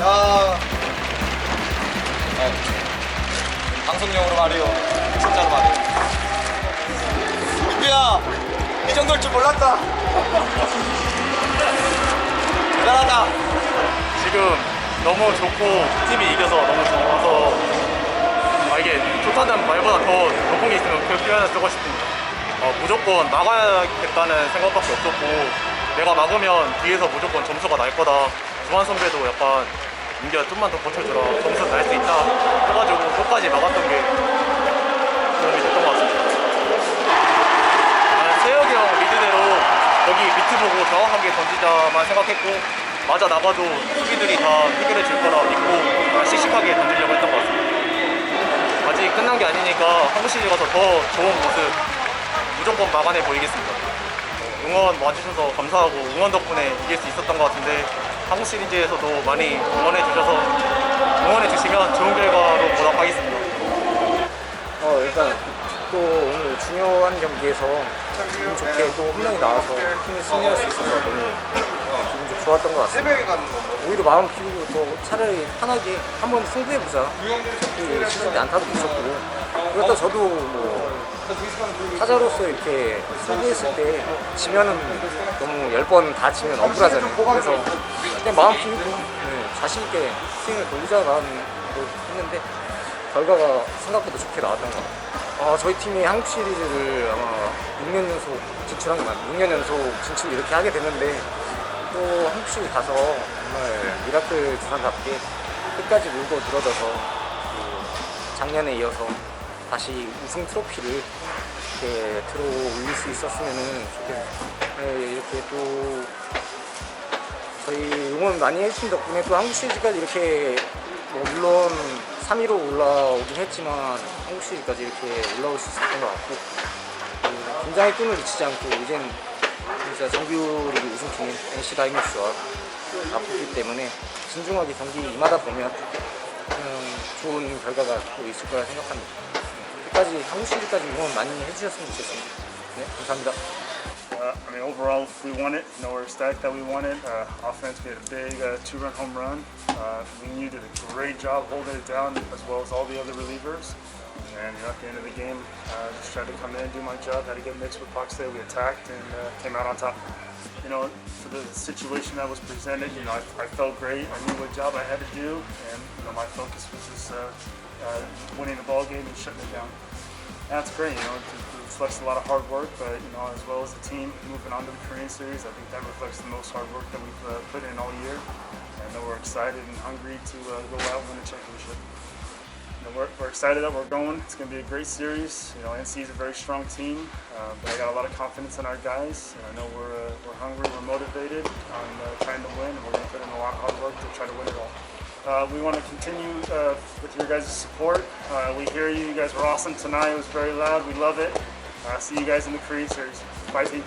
야. 네. 방송용으로 말이요. 진짜로 말이요. 민규야 이 정도일 줄 몰랐다. 대단하다. 지금 너무 좋고 팀이 이겨서 너무 좋아서 아 이게 좋다는 말보다 더 높은 게 있으면 그 표현을 쓰고 싶습니다. 어, 무조건 나가야겠다는 생각밖에 없었고 내가 막으면 뒤에서 무조건 점수가 날 거다. 주한 선배도 약간 민기야 좀만 더 버텨주라 점수 날수 있다 해가지고 끝까지 막았던 게 도움이 됐던 것 같습니다. 아, 세혁이 형 미드대로 거기 밑을 보고 정확하게 던지자만 생각했고 맞아 나가도 수비들이 다 해결해 줄 거라 믿고 씩씩하게 던지려고 했던 것 같습니다. 아직 끝난 게 아니니까 한국 시리즈 가서 더 좋은 모습 무조건 막아내 보이겠습니다. 응원 와주셔서 감사하고 응원 덕분에 이길 수 있었던 것 같은데 한국 시리즈에서도 많이 응원해 주셔서 응원해 주시면 좋은 결과로 보답하겠습니다. 어 일단 또 오늘 중요한 경기에서 기분 좋게 또 홈런이 나와서 팀이 승리할 수 있어서 너무 기분 좋- 좋았던 것 같습니다. 오히려 마음 비우고 또 차라리 편하게 한번 승부해보자. 그때 안타도 못 쳤고 그렇다 저도 뭐 타자로서 이렇게 승부했을 때 지면은 너무 열 번 다 지면 억울하잖아요. 그래서 그냥 마음 비우고 네, 자신 있게 스윙을 돌리자라는 걸 했는데 결과가 생각보다 좋게 나왔던 것 같아요. 아, 저희 팀이 한국 시리즈를 아마 6년 연속 진출한 게 맞, 6년 연속 진출 이렇게 하게 됐는데 또 한국 시리즈 가서 정말 미라클 두산답게 끝까지 물고 늘어져서 그 작년에 이어서 다시 우승 트로피를 이렇게 들어 올릴 수 있었으면은 좋겠네요. 네, 이렇게 또 저희 응원 많이 해주신 덕분에 또 한국 시리즈까지 이렇게 뭐 물론 3위로 올라오긴 했지만 한국 시리즈까지 이렇게 올라올 수 있었던 것 같고 그 긴장의 끈을 잊지 않고 이젠 진짜 정규리그 우승팀인 NC 다이노스와 앞섰기 때문에 진중하게 경기 임하다 보면 그냥 좋은 결과가 또 있을 거라 생각합니다. 끝까지 한국 시리즈까지 응원 많이 해주셨으면 좋겠습니다. 네, 감사합니다. Uh, I mean, overall, we won it. You know, we're ecstatic that we won it. Uh, offense, we had a big uh, two-run home run. Uh, you did a great job holding it down, as well as all the other relievers. And you know, at the end of the game, uh, just tried to come in, do my job. Had to get mixed with Fox there. We attacked and uh, came out on top. You know, for the situation that was presented, you know, I, I felt great. I knew what job I had to do, and you know, my focus was just uh, uh, winning the ball game and shutting it down. That's great, you know, it it reflects a lot of hard work, but, you know, as well as the team moving on to the Korean Series, I think that reflects the most hard work that we've uh, put in all year. And we're excited and hungry to uh, go out and win a championship. You know, we're, we're excited that we're going. It's going to be a great series. You know, NC is a very strong team, uh, but I got a lot of confidence in our guys. I know we're, uh, we're hungry, we're motivated on uh, trying to win, and we're going to put in a lot of hard work to try to win it all. Uh, we want to continue uh, with your guys' support. Uh, we hear you. You guys were awesome tonight. It was very loud. We love it. See you guys in the Korean series. Bye, team.